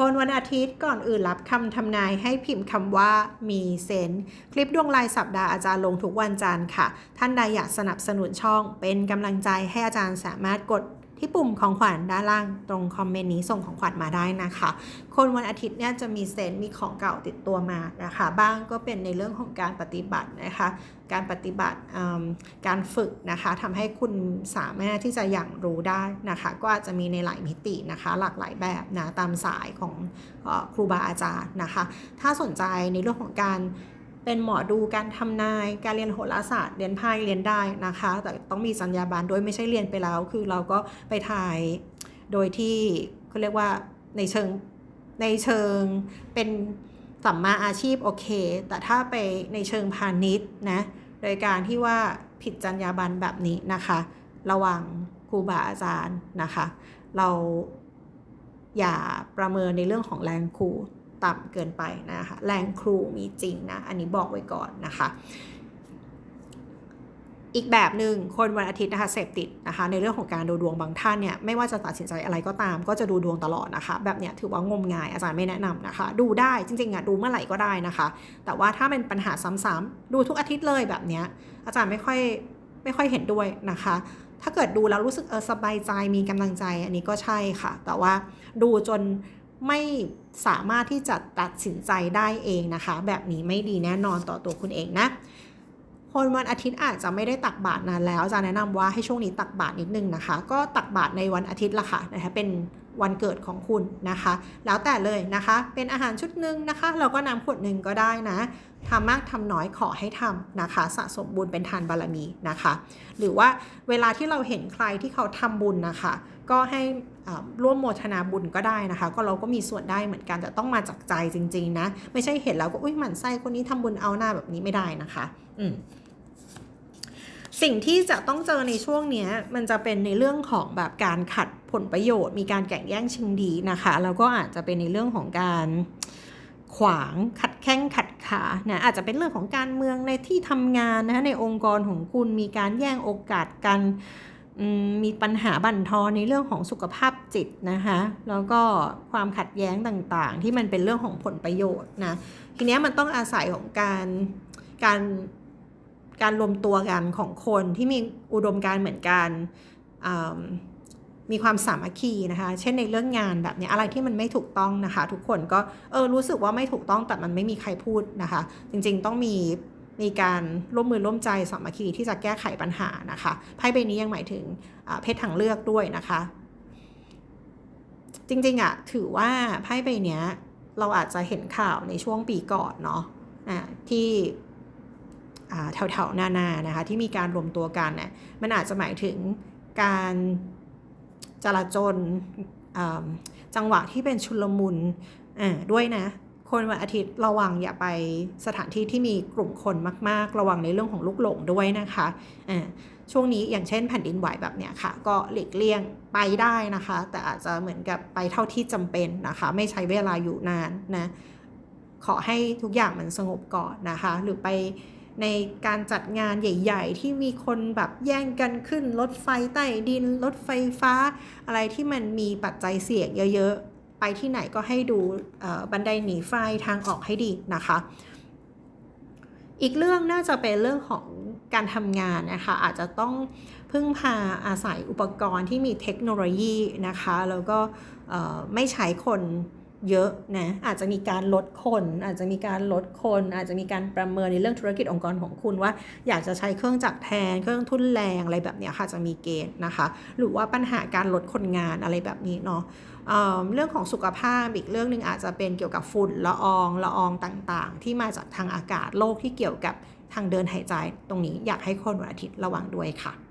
คนวันอาทิตย์ก่อนอื่นรับคำทำนายให้พิมพ์คำว่ามีเซนคลิปดวงรายสัปดาห์อาจารย์ลงทุกวันจันทร์ค่ะ ท่านใดอยากสนับสนุนช่องเป็นกำลังใจให้อาจารย์สามารถกด ที่ปุ่มของขวัญด้านล่างตรงคอมเมนต์นี้ส่งของขวัญมาได้นะคะ คนวันอาทิตย์เนี่ยจะมีเซนมีของเก่าติดตัวมานะคะ บ้างก็เป็นในเรื่องของการปฏิบัตินะคะ การปฏิบัติการฝึกนะคะทำให้คุณสามารถที่จะอย่างรู้ได้นะคะ ก็อาจจะมีในหลายมิตินะคะ หลากหลายแบบนะตามสายของครูบาอาจารย์นะคะ ถ้าสนใจในเรื่องของการ เป็นหมอดูการทำนาย การเรียนโหราศาสตร์เรียนไพ่เรียนได้นะคะ แต่ต้องมีจรรยาบรรณด้วยไม่ใช่เรียนไปแล้ว คือเราก็ไปถ่ายโดยที่เขาเรียกว่าในเชิงในเชิงเป็นสัมมาอาชีพโอเค แต่ถ้าไปในเชิงพาณิชย์นะโดยการที่ว่าผิดจรรยาบรรณแบบนี้นะคะ ระวังครูบาอาจารย์นะคะ เราอย่าประเมินในเรื่องของแรงครู ต่ำเกินไปนะคะแรงครูมีจริงนะ อันนี้บอกไว้ก่อนนะคะ อีกแบบหนึ่งคนวันอาทิตย์นะคะเสพติดนะคะ ในเรื่องของการดูดวงบางท่านเนี่ยไม่ว่าจะตัดสินใจอะไรก็ตาม ก็จะดูดวงตลอดนะคะ แบบเนี้ยถือว่างมงายอาจารย์ไม่แนะนำนะคะ ดูได้จริงๆอะดูเมื่อไหร่ก็ได้นะคะ แต่ว่าถ้าเป็นปัญหาซ้ำๆดูทุกอาทิตย์เลยแบบเนี้ยอาจารย์ไม่ค่อยไม่ค่อยเห็นด้วยนะคะถ้าเกิดดูแล้วรู้สึกเออสบายใจมีกำลังใจอันนี้ก็ใช่ค่ะ แต่ว่าดูจน ไม่สามารถที่จะตัดสินใจได้เองนะคะ แบบนี้ไม่ดีแน่นอนต่อตัวคุณเองนะคนวันอาทิตย์อาจจะไม่ได้ตักบาตรนานแล้วจะแนะนำว่าให้ช่วงนี้ตักบาตรนิดนึงนะคะ ก็ตักบาตรในวันอาทิตย์ละค่ะนะคะเป็น วันเกิดของคุณนะคะ แล้วแต่เลยนะคะ เป็นอาหารชุดหนึ่งนะคะ เราก็น้ำขวดหนึ่งก็ได้นะทำมากทำน้อยขอให้ทำนะคะ สะสมบุญเป็นทานบารมีนะคะ หรือว่าเวลาที่เราเห็นใครที่เขาทำบุญนะคะ ก็ให้ร่วมโมทนาบุญก็ได้นะคะ ก็เราก็มีส่วนได้เหมือนกันแต่ต้องมาจากใจจริง ๆ นะ ไม่ใช่เห็นแล้วก็อุ้ยหมั่นไส้คนนี้ทำบุญเอาหน้าแบบนี้ไม่ได้นะคะ อืม สิ่งที่จะต้องเจอในช่วงนี้มันจะเป็นในเรื่องของแบบการขัดผลประโยชน์ มีการแข่งแย่งชิงดีนะคะแล้วก็อาจจะเป็นในเรื่องของการขวางขัดแข้งขัดขานะอาจจะเป็นเรื่องของการเมืองในที่ทำงานนะในองค์กรของคุณมีการแย่งโอกาสกันมีปัญหาบั่นทอนในเรื่องของสุขภาพจิตนะคะแล้วก็ความขัดแย้งต่างๆ ที่มันเป็นเรื่องของผลประโยชน์นะทีนี้มันต้องอาศัยของการการ การรวมตัวกันของคนที่มีอุดมการเหมือนกันมีความสามัคคีนะคะ เช่นในเรื่องงานแบบนี้อะไรที่มันไม่ถูกต้องนะคะ ทุกคนก็เออรู้สึกว่าไม่ถูกต้องแต่มันไม่มีใครพูดนะคะ จริงๆต้องมีมีการร่วมมือร่วมใจสามัคคีที่จะแก้ไขปัญหานะคะไพ่ใบนี้ยังหมายถึงเพศทางเลือกด้วยนะคะ จริงๆอะถือว่าไพ่ใบเนี้ยเราอาจจะเห็นข่าวในช่วงปีก่อนเนาะอ่าที่ แถวๆนานานะคะที่มีการรวมตัวกันเนี่ยมันอาจจะหมายถึงการจลาจลจังหวะที่เป็นชุลมุนด้วยนะคนวันอาทิตย์ระวังอย่าไปสถานที่ที่มีกลุ่มคนมาก ๆ ระวังในเรื่องของลูกหลงด้วยนะคะช่วงนี้อย่างเช่นแผ่นดินไหวแบบเนี้ยค่ะ ก็หลีกเลี่ยงไปได้นะคะ แต่อาจจะเหมือนกับไปเท่าที่จำเป็นนะคะ ไม่ใช้เวลาอยู่นานนะขอให้ทุกอย่างมันสงบก่อนนะคะ หรือไป ในการจัดงานใหญ่ ๆ ที่มีคนแบบแย่งกันขึ้นรถไฟใต้ดินรถไฟฟ้า อะไรที่มันมีปัจจัยเสี่ยงเยอะ ๆ ไปที่ไหนก็ให้ดูบันไดหนีไฟทางออกให้ดีนะคะ อีกเรื่องน่าจะเป็นเรื่องของการทำงานนะคะ อาจจะต้องพึ่งพาอาศัยอุปกรณ์ที่มีเทคโนโลยีนะคะ แล้วก็ไม่ใช้คน เยอะนะอาจจะมีการลดคน อาจจะมีการลดคน อาจจะมีการประเมินในเรื่องธุรกิจองค์กรของคุณว่า อยากจะใช้เครื่องจักรแทนเครื่องทุนแรงอะไรแบบนี้ค่ะจะมีเกณฑ์นะคะ หรือว่าปัญหาการลดคนงานอะไรแบบนี้เนาะเเรื่องของสุขภาพอีกเรื่องหนึ่งอาจจะเป็นเกี่ยวกับฝุ่นละอองละอองต่างๆ ที่มาจากทางอากาศโรคที่เกี่ยวกับทางเดินหายใจตรงนี้อยากให้คนวันอาทิตย์ระวังด้วยค่ะ